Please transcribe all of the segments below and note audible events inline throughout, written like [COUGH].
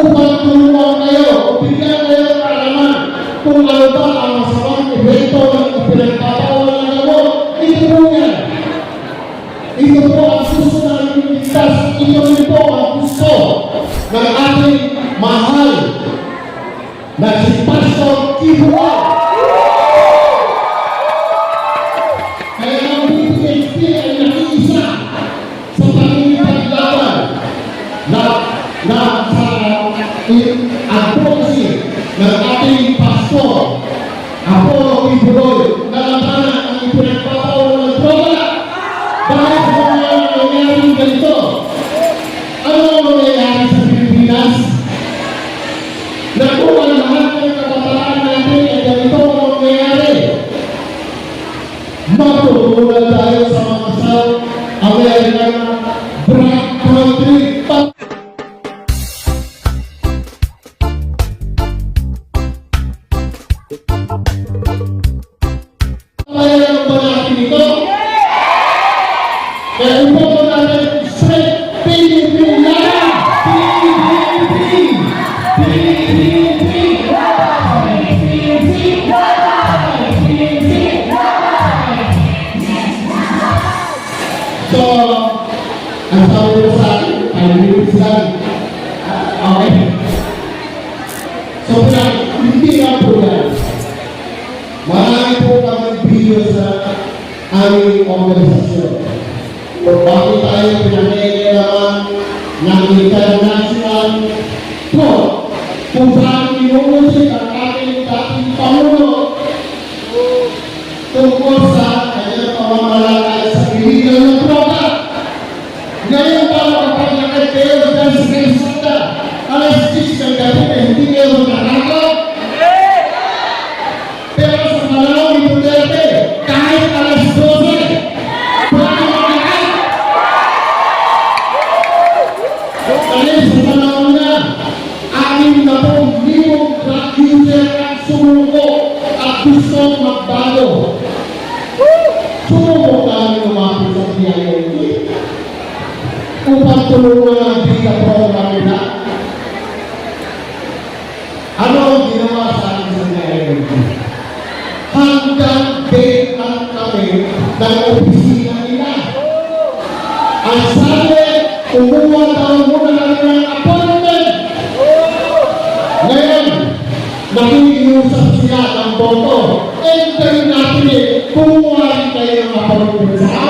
upang tulungan kayo bigyan kayo ng kaalaman. Kung ano ba ang masamang epekto ng Senhor. Marami po kami video sa aming organisasyon. Bakit tayo pinag-iilaman ng international Sumuko kami lumapit sa PILD upang tulungan ang bida program nila. Ano ang ginawa sa akin sa PILD? hanggang date lang kami ng opisina nila. Ang sabi, kumuha daw muna kami ng appointment. Ngayon, nakikiusap sila ng boto. Ng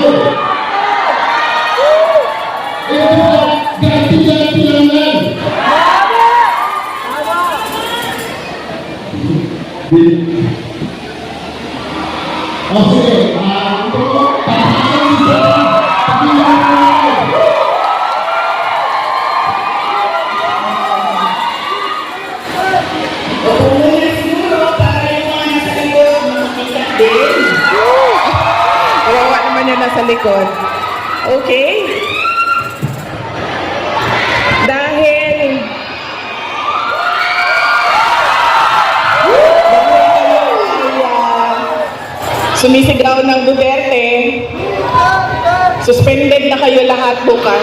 nasa likod. Okay? Dahil ah, sumisigaw ng Duterte, suspended na kayo lahat bukas.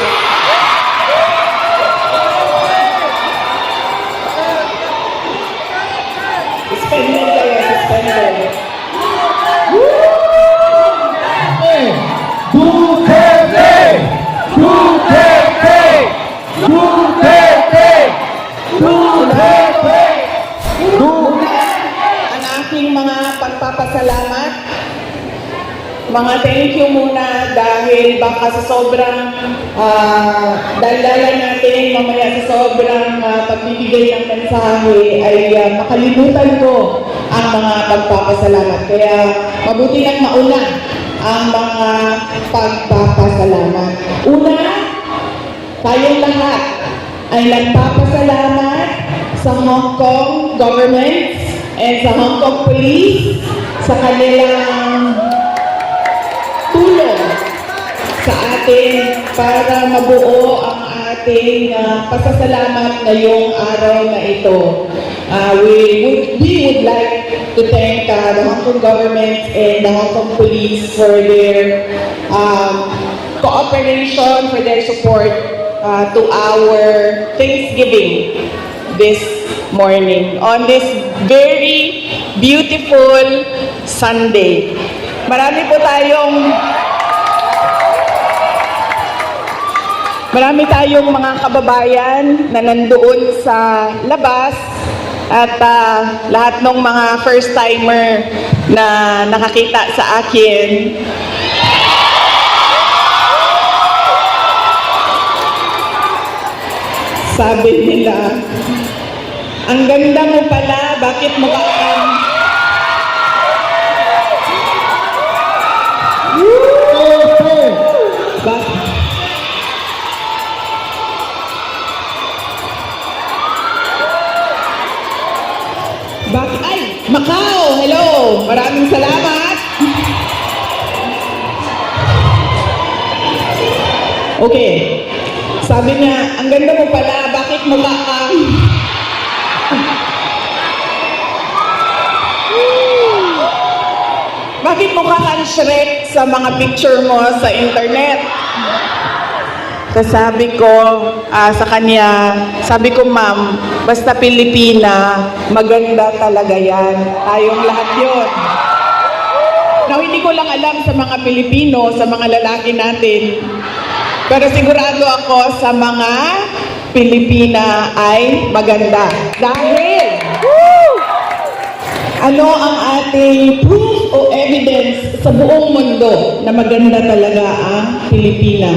Aking mga pagpapasalamat. Mga thank you muna dahil baka sa sobrang uh, daldala natin mamaya sa sobrang ah, pagbibigay ng mensahe ay ah, makalimutan ko ang mga pagpapasalamat. Kaya mabuti nang mauna ang mga pagpapasalamat. Una, tayong lahat ay nagpapasalamat sa Hong Kong government and sa Hong Kong police sa kanilang tulong sa atin para mabuo ang ating ah, pasasalamat ngayong araw na ito. Uh, we, would, we would like to thank uh, the Hong Kong government and the Hong Kong police for their um, cooperation, for their support uh, to our Thanksgiving this morning, on this very beautiful Sunday. Marami po tayong Marami tayong mga kababayan na nandoon sa labas at ah, lahat ng mga first timer na nakakita sa akin. Sabi nila, ang ganda mo pala, bakit mukha kang Okay. Bak- Bak ay, Macau, hello. Maraming salamat. Okay. Sa mga picture mo sa internet? Tapos sabi ko ah, sa kanya, sabi ko, ma'am, basta Pilipina, maganda talaga yan. Tayong lahat yun. Now, hindi ko lang alam sa mga Pilipino, sa mga lalaki natin. Pero sigurado ako sa mga Pilipina ay maganda. Dahil, ano ang ating proof o evidence sa buong mundo na maganda talaga ang Pilipina?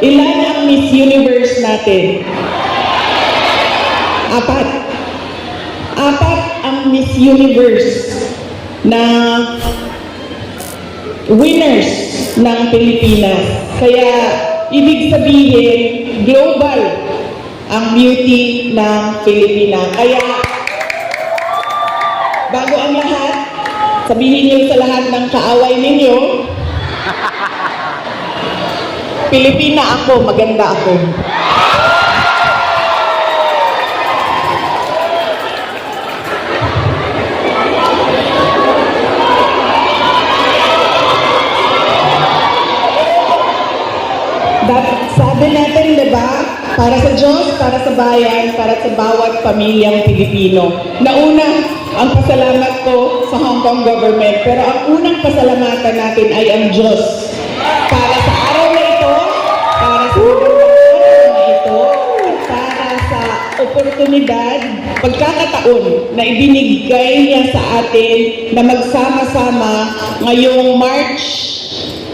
Ilan ang Miss Universe natin? Apat. Apat ang Miss Universe na winners ng Pilipinas. Kaya, ibig sabihin, global ang beauty ng Pilipina. Kaya, bago ang lahat, sabihin niyo sa lahat ng kaaway ninyo, Pilipina ako, maganda ako. Sabi natin, di ba? Para sa Diyos, para sa bayan, para sa bawat pamilyang Pilipino. Nauna, ang pasalamat ko sa Hong Kong government, pero ang unang pasalamatan natin ay ang Diyos. Para sa araw na ito, para sa araw na ito, para sa oportunidad, pagkakataon na ibinigay niya sa atin na magsama-sama ngayong March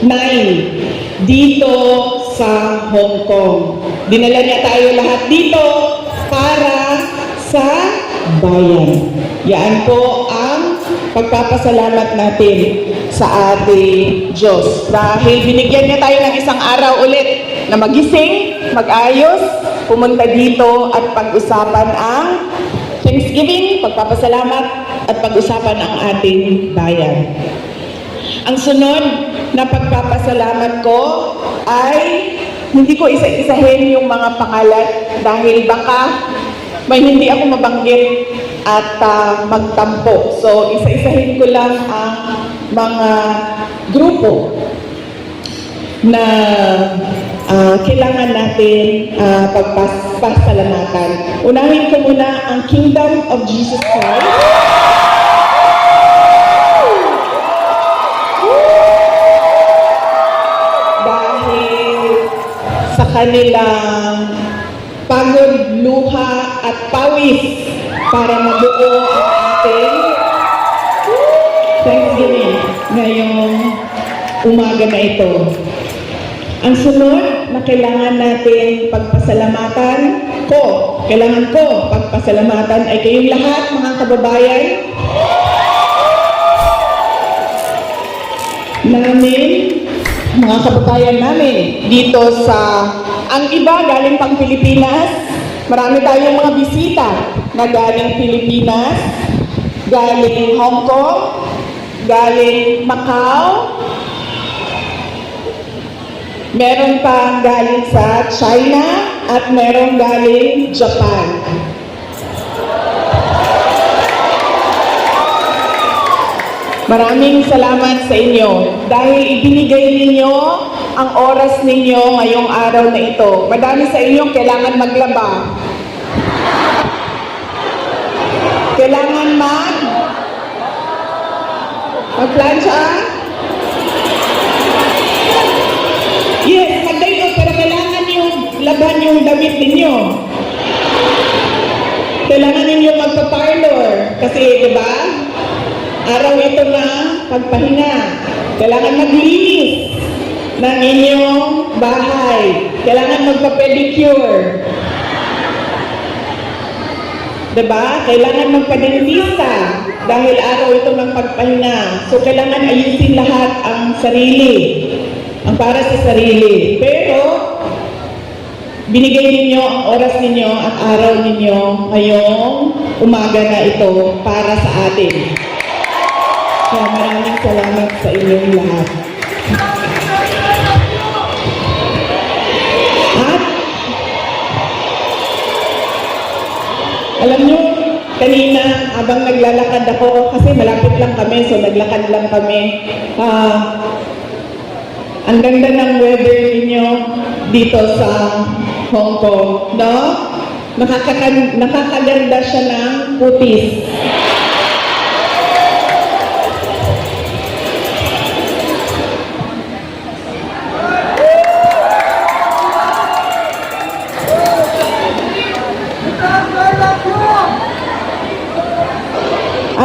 9 dito sa Hong Kong. Dinala niya tayo lahat dito para sa bayan. Yan po ang pagpapasalamat natin sa ating Diyos. Dahil binigyan niya tayo ng isang araw ulit na magising, mag-ayos, pumunta dito at pag-usapan ang Thanksgiving, pagpapasalamat at pag-usapan ang ating bayan. Ang sunod na pagpapasalamat ko ay hindi ko isa-isahin yung mga pangalan dahil baka may hindi ako mabanggit at ah, magtampo. So, isa-isahin ko lang ang mga grupo na ah, kailangan natin uh, pagpasalamatan. Unahin ko muna ang Kingdom of Jesus Christ. dahil sa kanilang pagod, luha at pawis para mabuo ang ating Thanksgiving ngayong umaga na ito. Ang sunod na kailangan natin pagpasalamatan ko, kailangan ko pagpasalamatan ay kayong lahat mga kababayan namin, mga kababayan namin dito sa, ang iba galing pang Pilipinas, marami tayong mga bisita na galing Pilipinas, galing Hong Kong, galing Macau, meron pang galing sa China, at meron galing Japan. Maraming salamat sa inyo dahil ibinigay ninyo ang oras ninyo ngayong araw na ito. Madami sa inyo kailangan maglaba. Kailangan mag magplansya? Yes, mag-day pero kailangan yung laban yung damit ninyo. Kailangan ninyo magpa-parlor. Kasi, di ba? Araw ito na pagpahinga. Kailangan maglinis ng inyong bahay. Kailangan magpa-pedicure. Diba? Kailangan magpa-dentista dahil araw ito ng pagpahinga. So, kailangan ayusin lahat ang sarili. Ang para sa sarili. Pero, binigay ninyo ang oras ninyo at araw ninyo ngayong umaga na ito para sa atin. Kaya maraming salamat sa inyong lahat. Alam nyo, kanina habang naglalakad ako, kasi malapit lang kami, so naglakad lang kami. Ah, ang ganda ng weather ninyo dito sa Hong Kong, no? Nakakakan nakakaganda siya ng putis.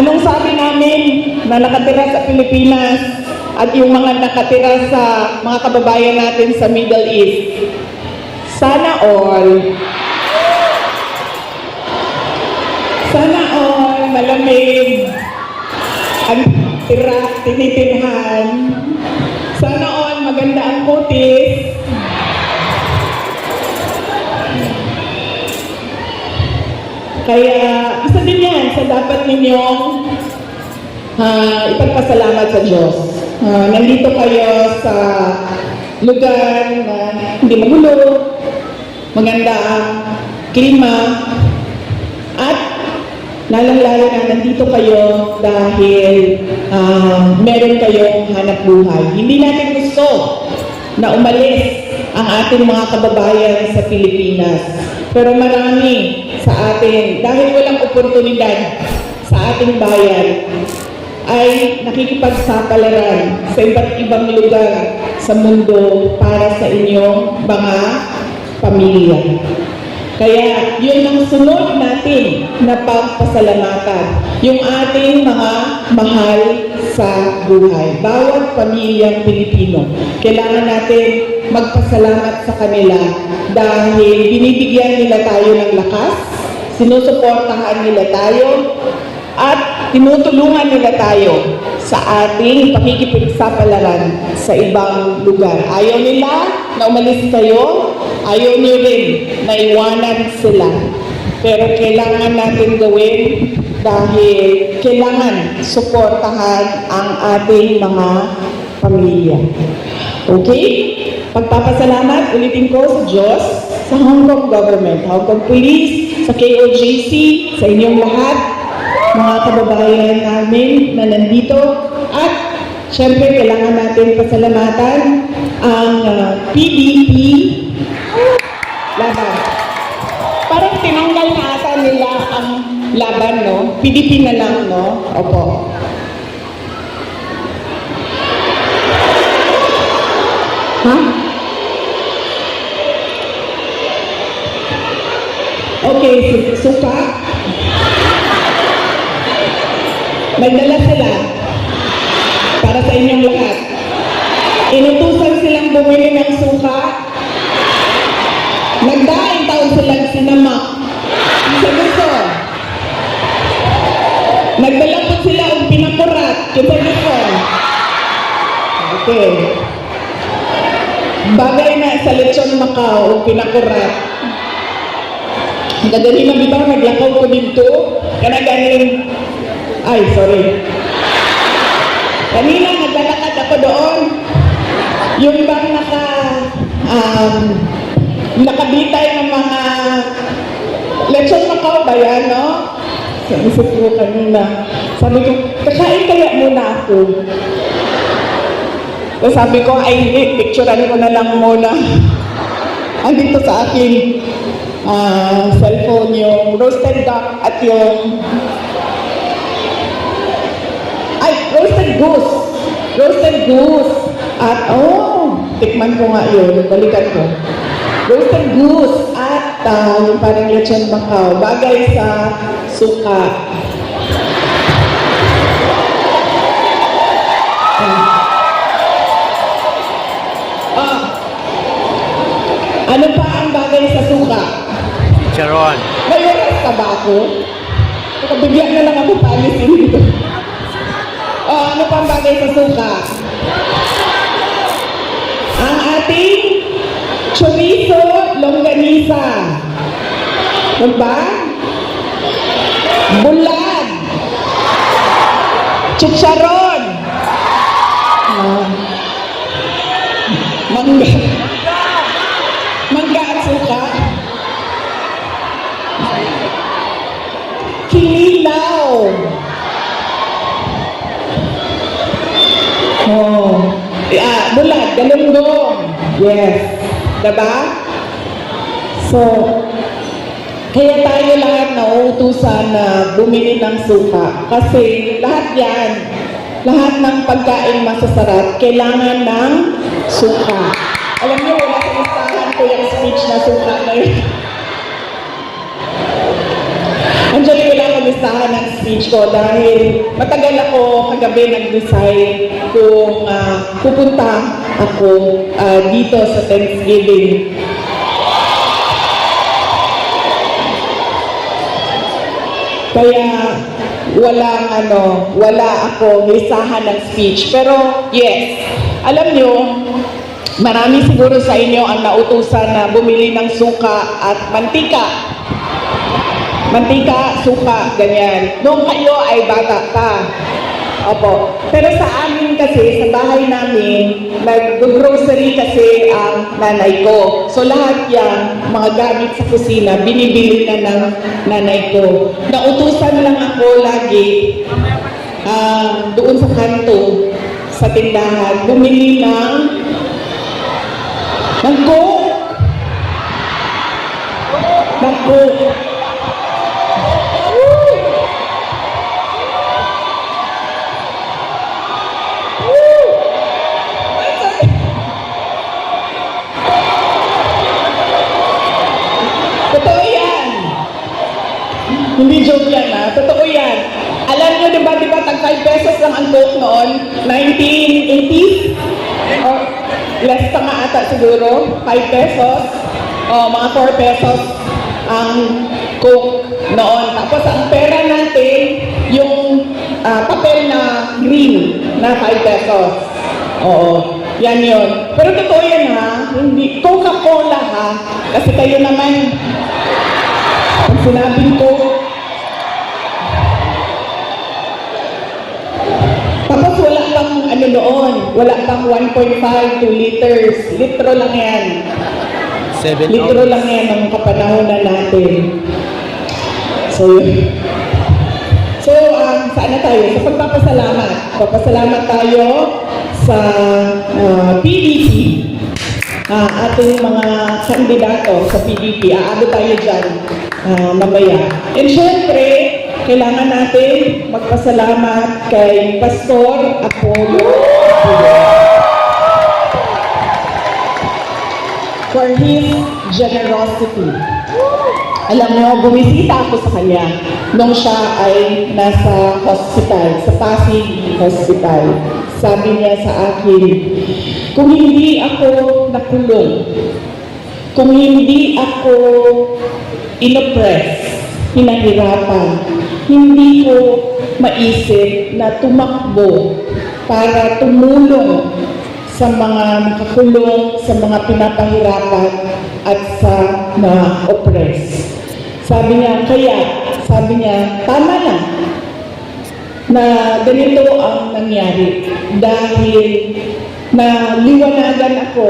Anong sabi namin na nakatira sa Pilipinas at yung mga nakatira sa mga kababayan natin sa Middle East? Sana all, sana all malamig ang tira, tinitirhan. Sana all maganda ang kutis. Kaya isa dapat ninyong ah, ipagpasalamat sa Diyos. Ah, nandito kayo sa lugar na hindi magulo, maganda ang klima, at lalong-lalo na nandito kayo dahil ah, meron kayong hanap buhay. Hindi natin gusto na umalis ang ating mga kababayan sa Pilipinas. Pero marami sa atin, dahil walang oportunidad sa ating bayan, ay nakikipagsapalaran sa iba't ibang lugar sa mundo para sa inyong mga pamilya. Kaya yun ang sunod natin na pagpasalamatan. Yung ating mga mahal sa buhay. Bawat pamilyang Pilipino. Kailangan natin magpasalamat sa kanila dahil binibigyan nila tayo ng lakas, sinusuportahan nila tayo, at tinutulungan nila tayo sa ating pakikipagsapalaran sa ibang lugar. Ayaw nila na umalis kayo, ayaw niyo rin na iwanan sila. Pero kailangan natin gawin dahil kailangan suportahan ang ating mga pamilya. Okay? Pagpapasalamat, ulitin ko sa Diyos, sa Hong Kong government, Hong Kong Police, sa KOJC, sa inyong lahat, mga kababayan namin na nandito at syempre kailangan natin pasalamatan ang uh, PDP laban. Parang tinanggal na ata nila ang laban, no? PDP na lang, no? Opo. Ha? Okay, su- suka. Nagdala sila para sa inyong lahat. Inutusan silang bumili ng suka. Nagdaing taon silang sinamak sa gusto. Nagdala po sila ang pinakurat sa gusto. Okay. Bagay na sa lechon Macau pinakurat. Nagdali na bitaw, naglakaw ko dito. Kana ganing ay, sorry. Kanina, naglalakad ako doon. Yung ibang naka, um, nakabitay ng mga lechon Macau ba yan, no? Sabi ko kanina. Sabi ko, kakain kaya muna ako. So sabi ko, ay, picturean ko na lang muna. [LAUGHS] andito sa aking ah, cellphone yung roasted duck at yung ay, roasted goose. Roasted goose. At, oh, tikman ko nga yun. Balikan ko. Roasted goose at ah, yung parang lechon macao. Bagay sa suka. Charon. May oras ka ba ako? Nakabigyan na lang ako palisin [LAUGHS] dito. Oh, ano pang bagay sa suka? Ang ating chorizo longganisa. Ano ba? Bulag. Chicharon. Ah. Mangga. Bulag, galunggong. Yes. Diba? So, kaya tayo lahat nauutusan na bumili ng suka. Kasi lahat yan, lahat ng pagkain masasarap, kailangan ng suka. Alam niyo, wala sa listahan ko yung speech na suka na yun. [LAUGHS] Actually, wala akong listahan ng speech ko dahil matagal ako kagabi nag-decide kung ah, pupunta ako ah, dito sa Thanksgiving. Kaya walang ano, wala ako listahan ng speech. Pero yes, alam nyo, marami siguro sa inyo ang nautusan na bumili ng suka at mantika mantika, suka, ganyan. Noong kayo ay bata pa. Opo. Pero sa amin kasi, sa bahay namin, nag-grocery kasi ang nanay ko. So lahat yan, mga gamit sa kusina, binibili na ng nanay ko. Nautusan lang ako lagi ah, doon sa kanto, sa tindahan, bumili ng ng coke. Ng coke. Alam nyo diba, diba, tag 5 pesos lang ang coke noon? 1980s? Or less pa nga ata siguro? 5 pesos? O mga 4 pesos ang coke noon. Tapos ang pera natin, yung ah, papel na green na 5 pesos. Oo. Yan yun. Pero totoo yan ha. Hindi. Coca-Cola ha. Kasi kayo naman, pag sinabing ko, ano noon, wala pang 1.5, 2 liters. Litro lang yan. 7 Litro lang yan ang kapanahonan natin. So. So, um, saan na tayo? Sa pagpapasalamat. Pagpasalamat tayo sa ah, PDP, ah, ating mga kandidato sa PDP. Aabot tayo dyan ah, mamaya. And syempre, kailangan natin magpasalamat kay Pastor Apollo for his generosity. Alam mo, bumisita ako sa kanya nung siya ay nasa hospital, sa Pasig Hospital. Sabi niya sa akin, kung hindi ako nakulong, kung hindi ako inoppress, pinahirapan, hindi ko maisip na tumakbo para tumulong sa mga nakakulong, sa mga pinapahirapan at sa mga oppress. Sabi niya, kaya, sabi niya, tama na na ganito ang nangyari dahil na liwanagan ako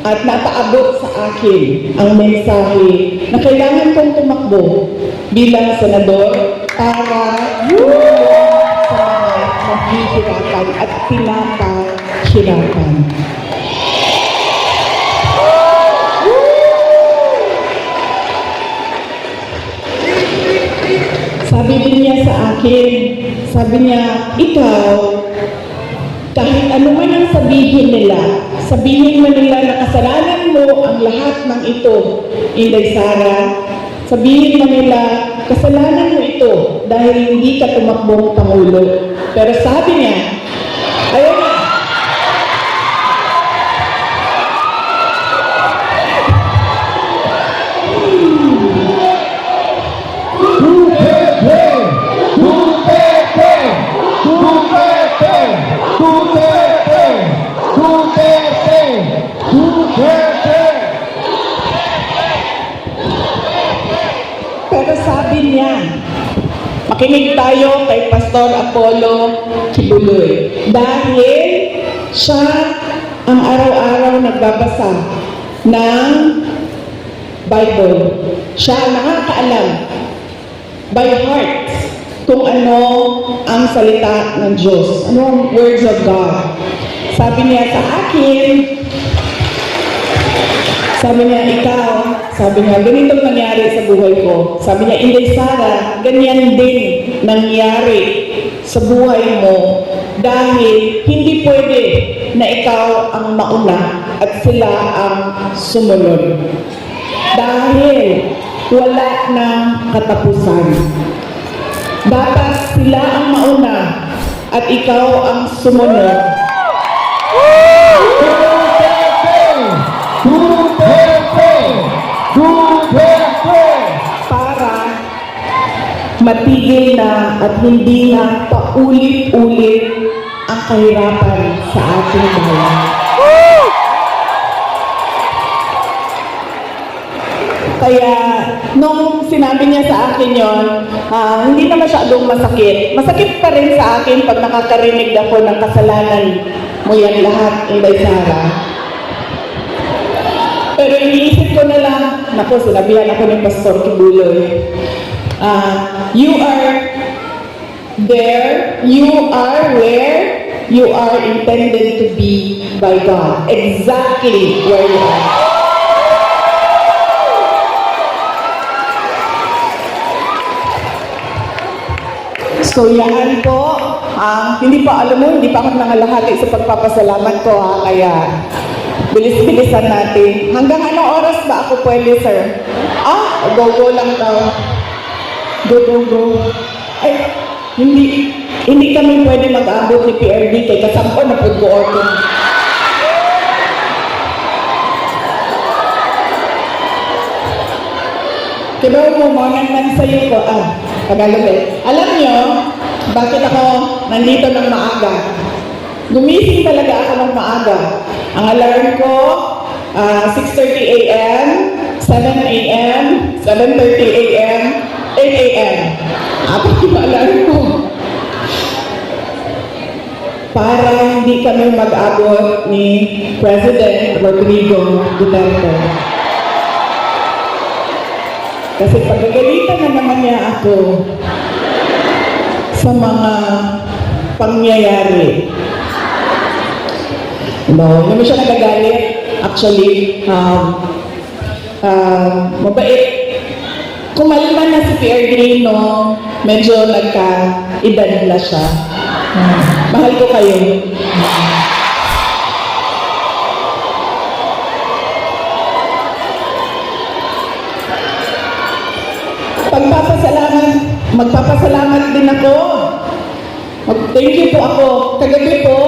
at napaabot sa akin ang mensahe na kailangan kong tumakbo bilang senador para yun sa mga mahihirapan at pinapahirapan. Sabi din niya sa akin, sabi niya, ikaw, kahit ano man ang sabihin nila, sabihin man nila na kasalanan mo ang lahat ng ito. Inday Sara, sabihin man nila, kasalanan mo ito dahil hindi ka tumakbong Pangulo. Pero sabi niya, makinig tayo kay Pastor Apollo Kibuloy. Dahil siya ang araw-araw nagbabasa ng Bible. Siya ang nakakaalam by heart kung ano ang salita ng Diyos. Ano ang words of God. Sabi niya sa akin, sabi niya, ikaw, sabi niya, ganitong nangyari sa buhay ko. Sabi niya, Inday Sara, ganyan din nangyari sa buhay mo dahil hindi pwede na ikaw ang mauna at sila ang sumunod. Dahil wala ng katapusan. Dapat sila ang mauna at ikaw ang sumunod. Duterte! Duterte! Duterte! para matigil na at hindi na paulit-ulit ang kahirapan sa ating bayan. Kaya nung sinabi niya sa akin yon, ah, hindi na masyadong masakit. Masakit pa rin sa akin pag nakakarinig ako ng kasalanan mo yan lahat, Inday Sara. Pero iniisip ko na lang, naku, sinabihan ako ni Pastor Kibuloy, ah, you are there, you are where you are intended to be by God. Exactly where you are. So yan po, ah, hindi pa alam mo, hindi pa ako nangalahati sa pagpapasalamat ko ha, kaya bilis-bilisan natin. Hanggang anong oras ba ako pwede, sir? Ah, go-go lang daw. Go, go, go. Ay, hindi, hindi kami pwede mag-abot ni PRD kay kasampo na po order. Kaya mo mo nang sa'yo ko, ah, Tagalog eh. Alam nyo, bakit ako nandito ng maaga? Gumising talaga ako ng maaga. Ang alarm ko, ah, 6.30 a.m., 7 a.m., 7.30 a.m., 8 a.m. Apat yung alarm ko. Para hindi kami mag-abot ni President Rodrigo Duterte. Kasi pagagalitan na naman niya ako sa mga pangyayari. No, hindi mo siya nagagalit. Actually, um, um, mabait. Kumalma na si Pierre Grino, medyo nagka-edad na siya. Mahal ko kayo. Pagpapasalamat, magpapasalamat din ako. Thank you po ako. Kagabi po,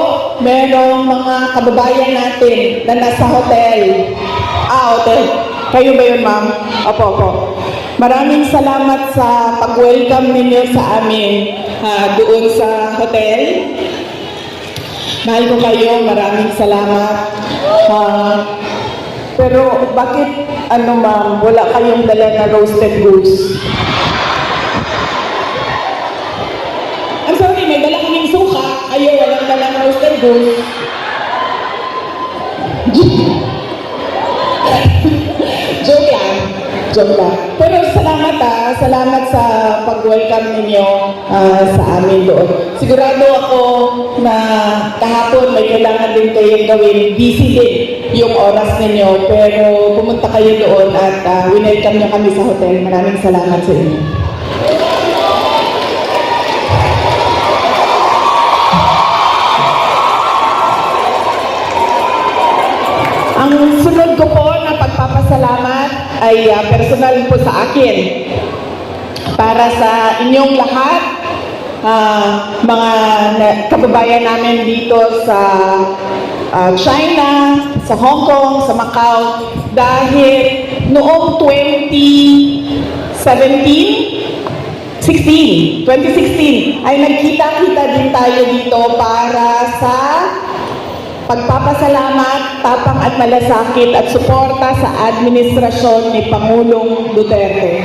merong mga kababayan natin na nasa hotel. Ah, hotel. Kayo ba yun, ma'am? Opo, opo. Maraming salamat sa pag-welcome ninyo sa amin ah, doon sa hotel. Mahal ko kayo, maraming salamat. Ah, pero bakit, ano ma'am, wala kayong dala na roasted goose? I'm sorry, may dala kaming suka. Kayo, walang dala na roasted goose. Joke lang. Joke lang. Pero salamat ah, salamat sa pag-welcome ninyo ah, sa amin doon. Sigurado ako na kahapon may kailangan din kayong gawin. Busy din yung oras ninyo. Pero pumunta kayo doon at uh, winelcome niyo kami sa hotel. Maraming salamat sa inyo. Ay ah, personal po sa akin. Para sa inyong lahat, ah, mga kababayan namin dito sa ah, China, sa Hong Kong, sa Macau, dahil noong 2017, 16, 2016, ay nagkita-kita din tayo dito para sa pagpapasalamat, tapang at malasakit at suporta sa administrasyon ni Pangulong Duterte.